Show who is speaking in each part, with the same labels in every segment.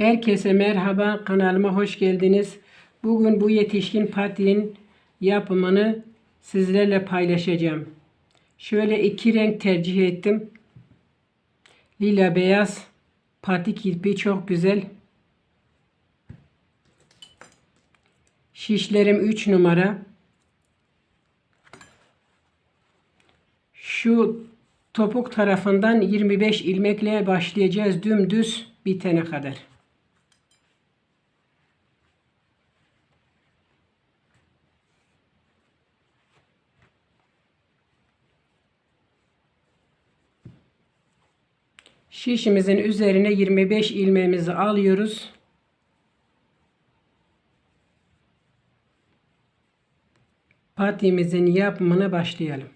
Speaker 1: Herkese merhaba kanalıma hoş geldiniz. Bugün bu yetişkin patiğin yapımını sizlerle paylaşacağım. Şöyle iki renk tercih ettim. Lila beyaz patik ipi çok güzel. Şişlerim 3 numara. Şu topuk tarafından 25 ilmekle başlayacağız dümdüz bitene kadar. Şişimizin üzerine 25 ilmeğimizi alıyoruz. Patiğimizin yapımına başlayalım.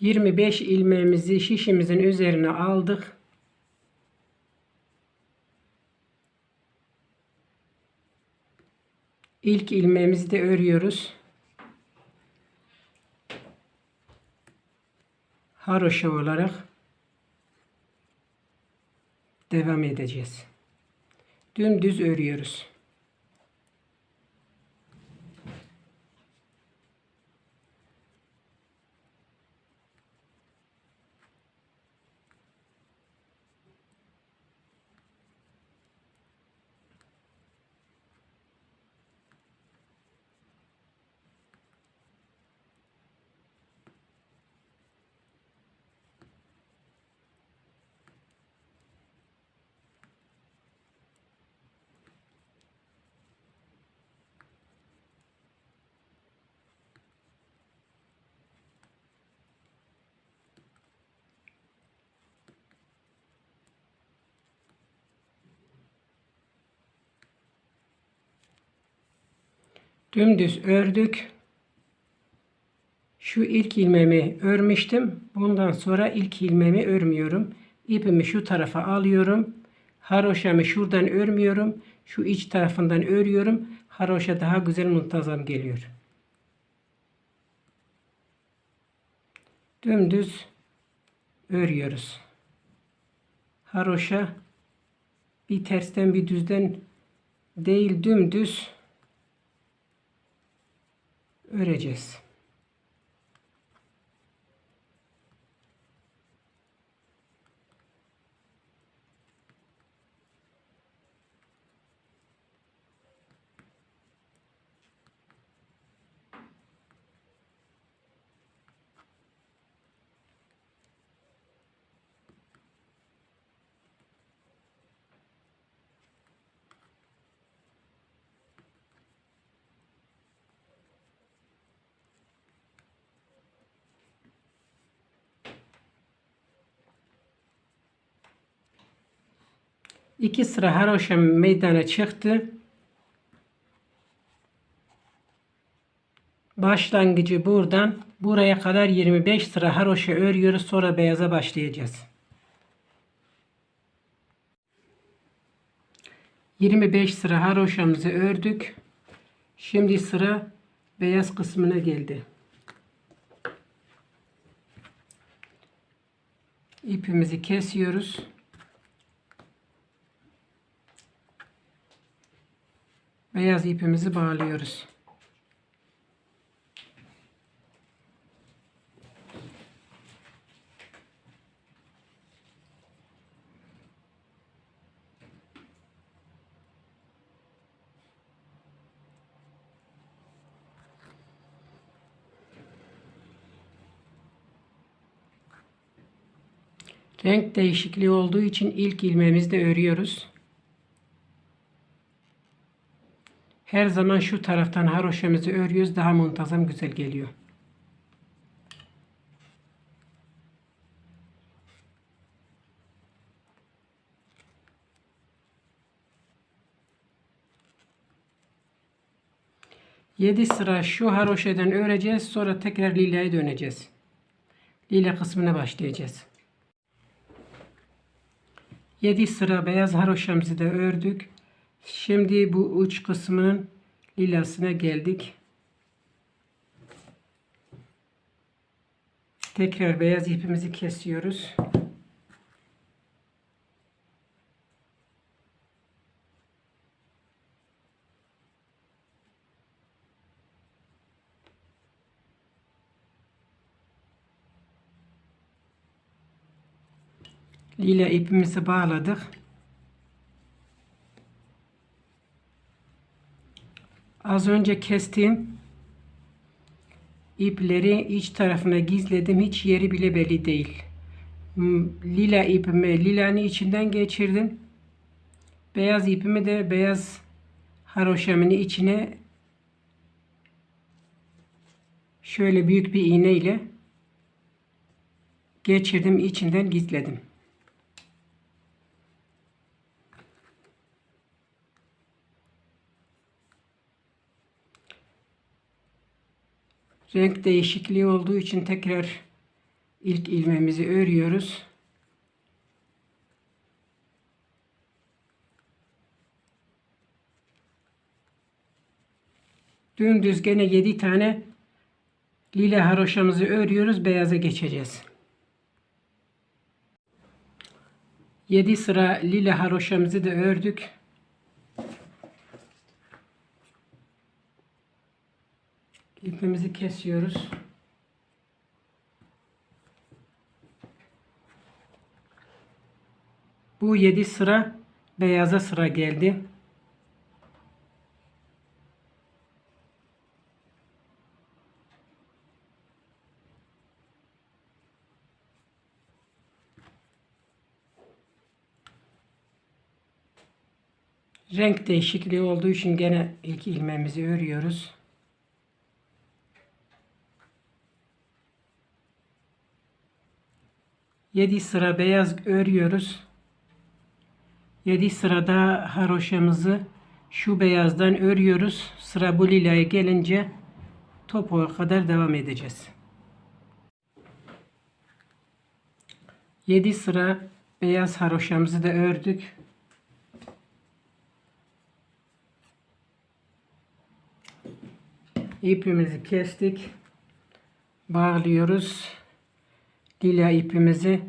Speaker 1: Yirmi beş ilmeğimizi şişimizin üzerine aldık. İlk ilmeğimizi de örüyoruz. Haroşa olarak devam edeceğiz. Dümdüz örüyoruz. Dümdüz ördük. Şu ilk ilmeğimi örmüştüm. Bundan sonra ilk ilmeğimi örmüyorum. İpimi şu tarafa alıyorum. Haroşamı şuradan örmüyorum. Şu iç tarafından örüyorum. Haroşa daha güzel muntazam geliyor. Dümdüz örüyoruz. Haroşa bir tersten bir düzden değil dümdüz öreceğiz. İki sıra haroşa meydana çıktı. Başlangıcı buradan buraya kadar 25 sıra haroşa örüyoruz. Sonra beyaza başlayacağız. 25 sıra haroşamızı ördük. Şimdi sıra beyaz kısmına geldi. İpimizi kesiyoruz. Beyaz ipimizi bağlıyoruz. Renk değişikliği olduğu için ilk ilmeğimizde örüyoruz. Her zaman şu taraftan haroşamızı örüyoruz. Daha muntazam güzel geliyor. Yedi sıra şu haroşeden öreceğiz. Sonra tekrar lilaya döneceğiz. Lila kısmına başlayacağız. 7 sıra beyaz haroşamızı da ördük. Şimdi bu uç kısmının lilasına geldik. Tekrar beyaz ipimizi kesiyoruz. Lila ipimizi bağladık. Az önce kestiğim ipleri iç tarafına gizledim. Hiç yeri bile belli değil. M- Lila ipimi lilanın içinden geçirdim. Beyaz ipimi de beyaz haroşamın içine şöyle büyük bir iğne ile geçirdim içinden gizledim. Renk değişikliği olduğu için tekrar ilk ilmeğimizi örüyoruz. Dümdüz gene 7 tane lila haroşamızı örüyoruz. Beyaza geçeceğiz. 7 sıra lila haroşamızı da ördük. İpimizi kesiyoruz. Bu 7 sıra beyaza sıra geldi. Renk değişikliği olduğu için gene ilk ilmeğimizi örüyoruz. Yedi sıra beyaz örüyoruz. Yedi sırada haroşamızı şu beyazdan örüyoruz. Sıra bu lilaya gelince topuğa kadar devam edeceğiz. 7 sıra beyaz haroşamızı da ördük. İpimizi kestik. Bağlıyoruz. Lila ipimizi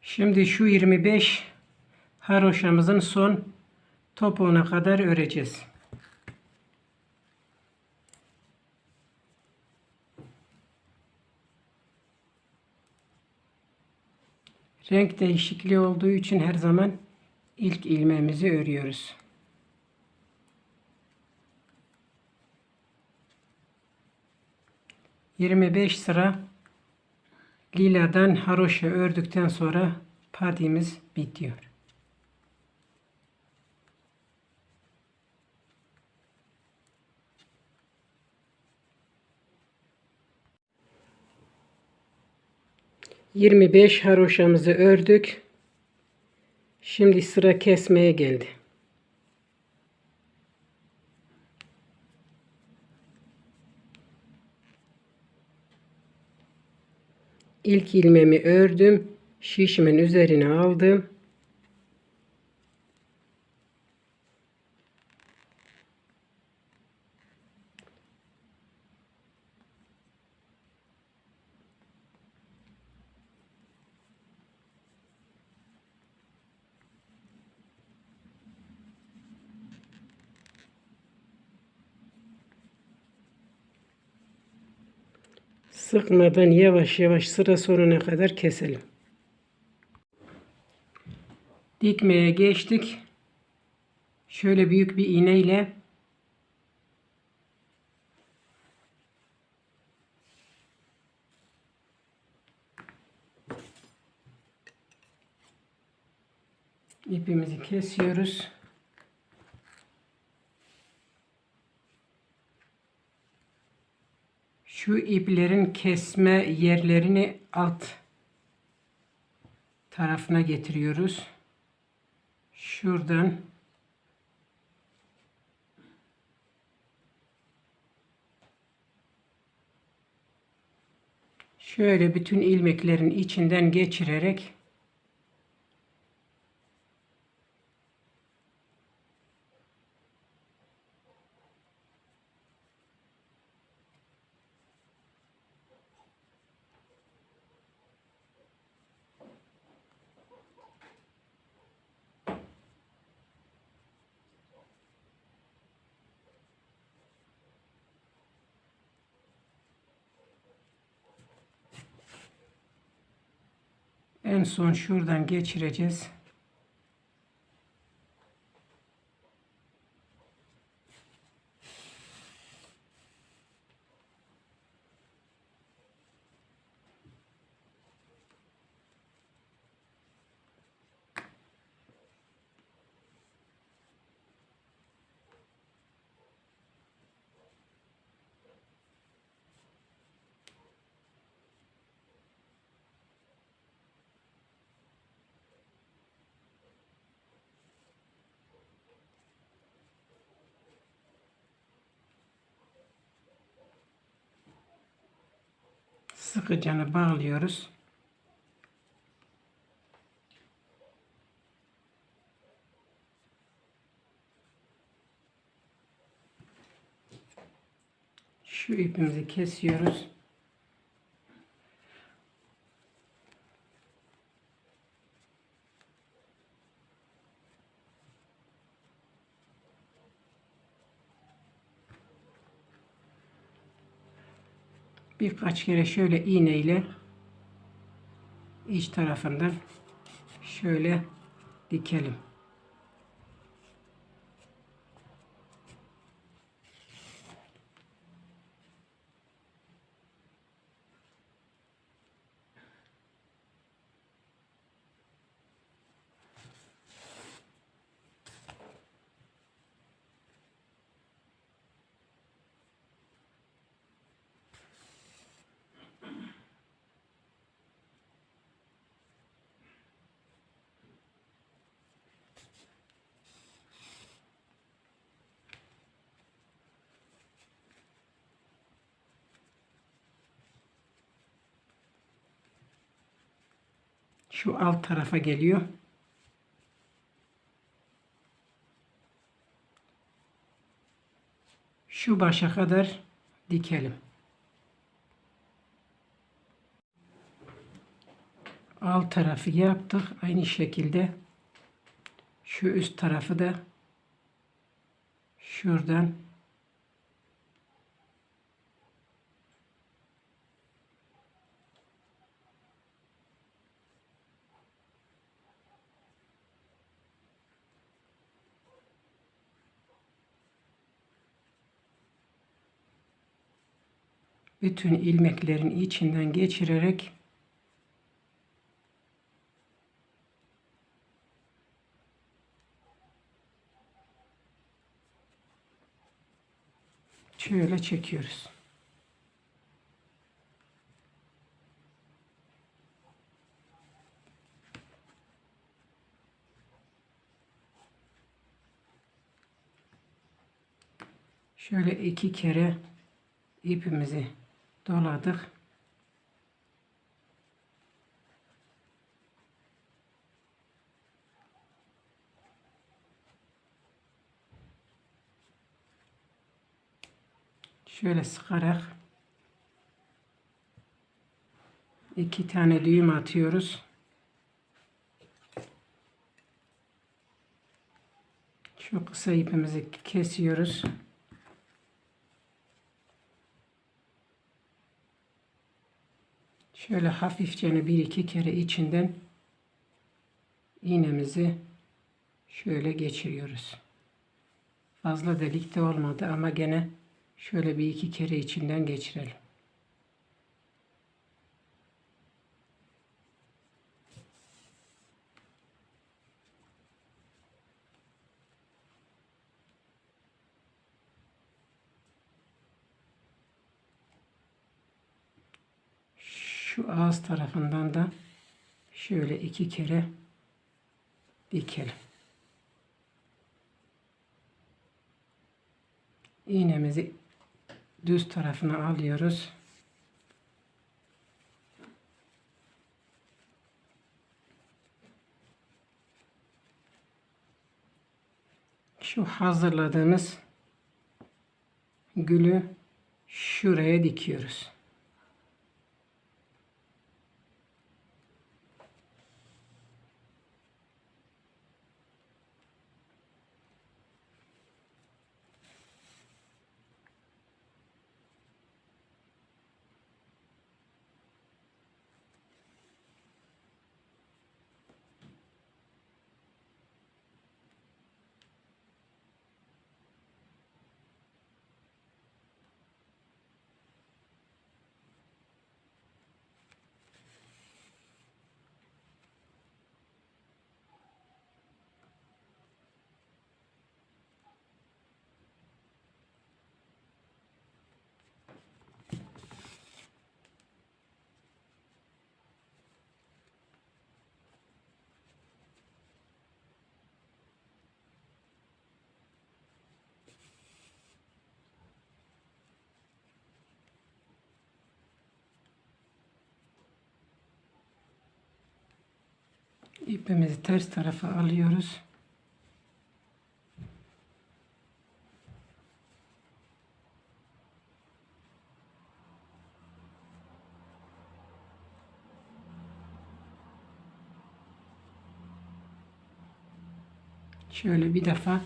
Speaker 1: Şimdi şu 25 haroşamızın son topuğuna kadar öreceğiz. Renk değişikliği olduğu için her zaman ilk ilmeğimizi örüyoruz. Yirmi beş sıra liladan haroşa ördükten sonra patimiz bitiyor. Yirmi beş haroşamızı ördük. Şimdi sıra kesmeye geldi. İlk ilmeğimi ördüm. Şişimin üzerine aldım. Sıkmadan yavaş yavaş sıra sonuna kadar keselim. Dikmeye geçtik. Şöyle büyük bir iğne ile ipimizi kesiyoruz. şu iplerin kesme yerlerini alt tarafına getiriyoruz. Şuradan şöyle bütün ilmeklerin içinden geçirerek en son şuradan geçireceğiz. Sıkıcanı bağlıyoruz. Şu ipimizi kesiyoruz. Birkaç kere şöyle iğneyle iç tarafından şöyle dikelim. Şu alt tarafa geliyor. Şu başa kadar dikelim. Alt tarafı yaptık. Aynı şekilde şu üst tarafı da şuradan bütün ilmeklerin içinden geçirerek şöyle çekiyoruz. Şöyle iki kere ipimizi doladık. Şöyle sıkarak iki tane düğüm atıyoruz. Şu kısa ipimizi kesiyoruz. Şöyle hafifçe bir iki kere içinden iğnemizi şöyle geçiriyoruz. Fazla delik de olmadı ama gene şöyle bir iki kere içinden geçirelim. Şu ağız tarafından da şöyle iki kere dikelim. İğnemizi düz tarafına alıyoruz. Şu hazırladığımız gülü şuraya dikiyoruz. İpimizi ters tarafa alıyoruz. Şöyle bir defa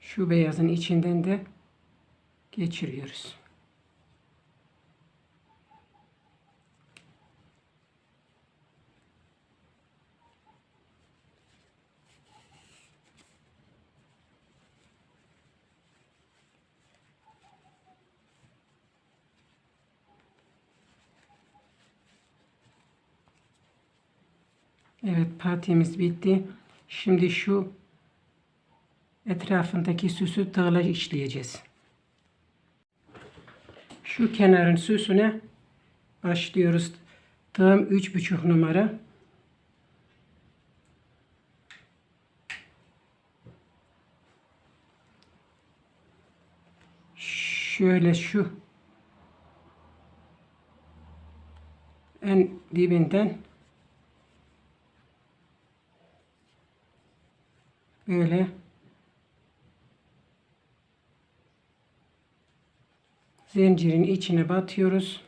Speaker 1: şu beyazın içinden de geçiriyoruz. Evet patimiz bitti. Şimdi şu etrafındaki süsü tığla işleyeceğiz. Şu kenarın süsüne başlıyoruz. Tığım üç buçuk numara. Şöyle şu en dibinden böyle zincirin içine batıyoruz.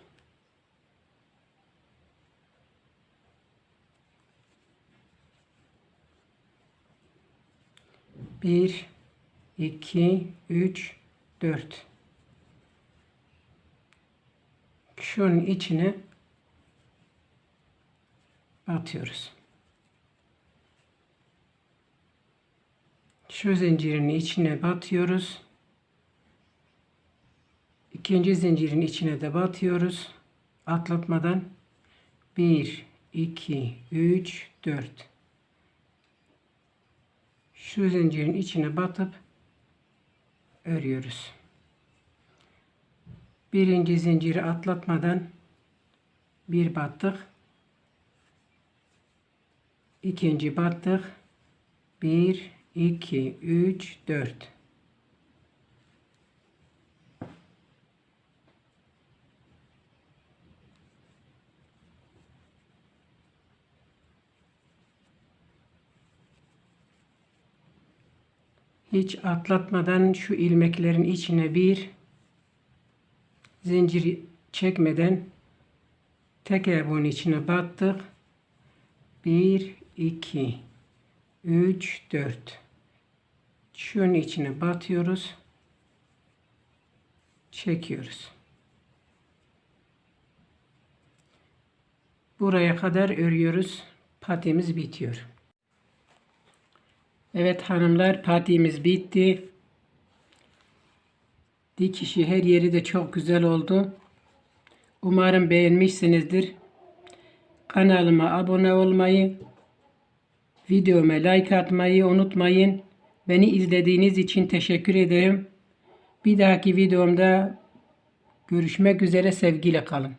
Speaker 1: Bir, iki, üç, dört. Şunun içine batıyoruz. Şu zincirin içine batıyoruz. İkinci zincirin içine de batıyoruz. Atlatmadan 1, 2, 3, 4. Şu zincirin içine batıp örüyoruz. Birinci zinciri atlatmadan bir battık. İkinci battık. Bir, 2, 3, 4. Hiç atlatmadan şu ilmeklerin içine bir zincir çekmeden tekrar bunun içine battık. 1, 2, 3, 4. Şunun içine batıyoruz. Çekiyoruz. Buraya kadar örüyoruz. Patimiz bitiyor. Evet hanımlar patimiz bitti. Dikişi her yeri de çok güzel oldu. Umarım beğenmişsinizdir. Kanalıma abone olmayı, videoma like atmayı unutmayın. Beni izlediğiniz için teşekkür ederim. Bir dahaki videomda görüşmek üzere sevgiyle kalın.